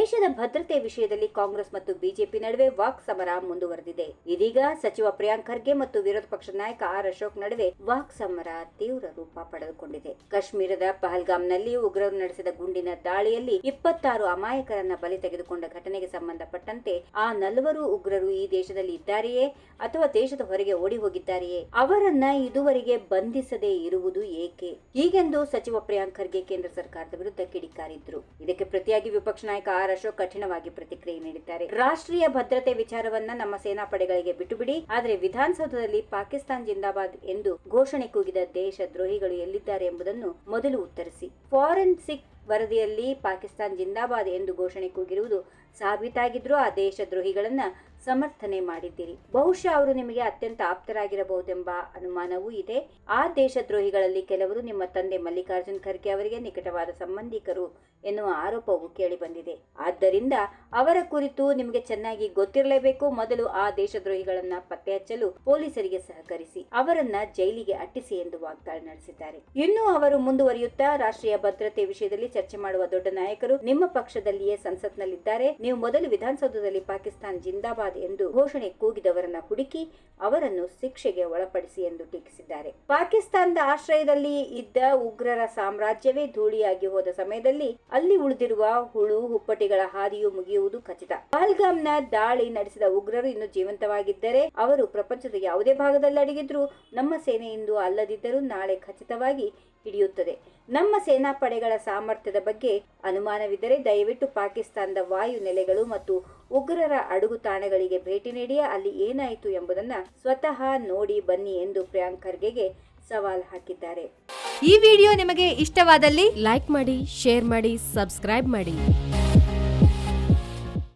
ದೇಶದ ಭದ್ರತೆ ವಿಷಯದಲ್ಲಿ ಕಾಂಗ್ರೆಸ್ ಮತ್ತು ಬಿಜೆಪಿ ನಡುವೆ ವಾಕ್ ಸಮರ ಮುಂದುವರೆದಿದೆ. ಇದೀಗ ಸಚಿವ ಪ್ರಿಯಾಂಕ್ ಖರ್ಗೆ ಮತ್ತು ವಿರೋಧ ಪಕ್ಷದ ನಾಯಕ ಆರ್ ಅಶೋಕ್ ನಡುವೆ ವಾಕ್ ಸಮರ ತೀವ್ರ ರೂಪ ಪಡೆದುಕೊಂಡಿದೆ. ಕಾಶ್ಮೀರದ ಪಹಲ್ಗಾಮ್ನಲ್ಲಿ ಉಗ್ರರು ನಡೆಸಿದ ಗುಂಡಿನ ದಾಳಿಯಲ್ಲಿ ಇಪ್ಪತ್ತಾರು ಅಮಾಯಕರನ್ನ ಬಲಿ ತೆಗೆದುಕೊಂಡ ಘಟನೆಗೆ ಸಂಬಂಧಪಟ್ಟಂತೆ ಆ ನಲ್ವರು ಉಗ್ರರು ಈ ದೇಶದಲ್ಲಿ ಇದ್ದಾರೆಯೇ ಅಥವಾ ದೇಶದ ಹೊರಗೆ ಓಡಿ ಹೋಗಿದ್ದಾರೆಯೇ ಅವರನ್ನ ಇದುವರೆಗೆ ಬಂಧಿಸದೇ ಇರುವುದು ಏಕೆ? ಹೀಗೆಂದು ಸಚಿವ ಪ್ರಿಯಾಂಕ್ ಖರ್ಗೆ ಕೇಂದ್ರ ಸರ್ಕಾರದ ವಿರುದ್ಧ ಕಿಡಿಕಾರಿದ್ರು. ಇದಕ್ಕೆ ಪ್ರತಿಯಾಗಿ ವಿಪಕ್ಷ ನಾಯಕ ಆರ್ ಅಶೋಕ್ ಕಠಿಣವಾಗಿ ಪ್ರತಿಕ್ರಿಯೆ ನೀಡಿದ್ದಾರೆ. ರಾಷ್ಟ್ರೀಯ ಭದ್ರತೆ ವಿಚಾರವನ್ನ ನಮ್ಮ ಸೇನಾಪಡೆಗಳಿಗೆ ಬಿಟ್ಟುಬಿಡಿ, ಆದರೆ ವಿಧಾನಸೌಧದಲ್ಲಿ ಪಾಕಿಸ್ತಾನ್ ಜಿಂದಾಬಾದ್ ಎಂದು ಘೋಷಣೆ ಕೂಗಿದ ದೇಶ ದ್ರೋಹಿಗಳು ಎಲ್ಲಿದ್ದಾರೆ ಎಂಬುದನ್ನು ಮೊದಲು ಉತ್ತರಿಸಿ. ಫಾರೆನ್ಸಿಕ್ ವರದಿಯಲ್ಲಿ ಪಾಕಿಸ್ತಾನ್ ಜಿಂದಾಬಾದ್ ಎಂದು ಘೋಷಣೆ ಕೂಗಿರುವುದು ಸಾಬೀತಾಗಿದ್ರೂ ಆ ದೇಶ ದ್ರೋಹಿಗಳನ್ನ ಸಮರ್ಥನೆ ಮಾಡಿದ್ದೀರಿ. ಬಹುಶಃ ಅವರು ನಿಮಗೆ ಅತ್ಯಂತ ಆಪ್ತರಾಗಿರಬಹುದೆಂಬ ಅನುಮಾನವೂ ಇದೆ. ಆ ದೇಶದ್ರೋಹಿಗಳಲ್ಲಿ ಕೆಲವರು ನಿಮ್ಮ ತಂದೆ ಮಲ್ಲಿಕಾರ್ಜುನ್ ಖರ್ಗೆ ಅವರಿಗೆ ನಿಕಟವಾದ ಸಂಬಂಧಿಕರು ಎನ್ನುವ ಆರೋಪವು ಕೇಳಿಬಂದಿದೆ. ಆದ್ದರಿಂದ ಅವರ ಕುರಿತು ನಿಮಗೆ ಚೆನ್ನಾಗಿ ಗೊತ್ತಿರಲೇಬೇಕು. ಮೊದಲು ಆ ದೇಶದ್ರೋಹಿಗಳನ್ನ ಪತ್ತೆ ಹಚ್ಚಲು ಪೊಲೀಸರಿಗೆ ಸಹಕರಿಸಿ, ಅವರನ್ನ ಜೈಲಿಗೆ ಅಟ್ಟಿಸಿ ಎಂದು ವಾಗ್ದಾಳಿ ನಡೆಸಿದ್ದಾರೆ. ಇನ್ನು ಅವರು ಮುಂದುವರಿಯುತ್ತಾ ರಾಷ್ಟ್ರೀಯ ಭದ್ರತೆ ವಿಷಯದಲ್ಲಿ ಚರ್ಚೆ ಮಾಡುವ ದೊಡ್ಡ ನಾಯಕರು ನಿಮ್ಮ ಪಕ್ಷದಲ್ಲಿಯೇ ಸಂಸತ್ನಲ್ಲಿದ್ದಾರೆ. ನೀವು ಮೊದಲು ವಿಧಾನಸೌಧದಲ್ಲಿ ಪಾಕಿಸ್ತಾನ್ ಜಿಂದಾಬಾದ್ ಎಂದು ಘೋಷಣೆ ಕೂಗಿದವರನ್ನ ಹುಡುಕಿ ಅವರನ್ನು ಶಿಕ್ಷೆಗೆ ಒಳಪಡಿಸಿ ಎಂದು ಟೀಕಿಸಿದ್ದಾರೆ. ಪಾಕಿಸ್ತಾನದ ಆಶ್ರಯದಲ್ಲಿ ಇದ್ದ ಉಗ್ರರ ಸಾಮ್ರಾಜ್ಯವೇ ಧೂಳಿಯಾಗಿ ಹೋದ ಸಮಯದಲ್ಲಿ ಅಲ್ಲಿ ಉಳಿದಿರುವ ಹುಳು, ಹುಪ್ಪಟಿಗಳ ಹಾದಿಯು ಮುಗಿಯುವುದು ಖಚಿತ. ಪಹಲ್ಗಾಮ್ನ ದಾಳಿ ನಡೆಸಿದ ಉಗ್ರರು ಇನ್ನು ಜೀವಂತವಾಗಿದ್ದರೆ ಅವರು ಪ್ರಪಂಚದ ಯಾವುದೇ ಭಾಗದಲ್ಲಿ ಅಡಗಿದ್ರು ನಮ್ಮ ಸೇನೆ ಇಂದು ಅಲ್ಲದಿದ್ದರೂ ನಾಳೆ ಖಚಿತವಾಗಿ ಹಿಡಿಯುತ್ತದೆ. ನಮ್ಮ ಸೇನಾ ಪಡೆಗಳ ಸಾಮರ್ಥ್ಯದ ಬಗ್ಗೆ ಅನುಮಾನವಿದ್ದರೆ ದಯವಿಟ್ಟು ಪಾಕಿಸ್ತಾನದ ವಾಯು ನೆಲೆಗಳು ಮತ್ತು ಉಗ್ರರ ಅಡುಗು ತಾಣಗಳಿಗೆ ಭೇಟಿ ನೀಡಿ ಅಲ್ಲಿ ಏನಾಯಿತು ಎಂಬುದನ್ನು ಸ್ವತಃ ನೋಡಿ ಬನ್ನಿ ಎಂದು ಪ್ರಿಯಾಂಕ್ ಖರ್ಗೆಗೆ ಸವಾಲ್ ಹಾಕಿದ್ದಾರೆ. ಈ ವಿಡಿಯೋ ನಿಮಗೆ ಇಷ್ಟವಾದಲ್ಲಿ ಲೈಕ್ ಮಾಡಿ ಶೇರ್ ಮಾಡಿ ಸಬ್ಸ್ಕ್ರೈಬ್ ಮಾಡಿ.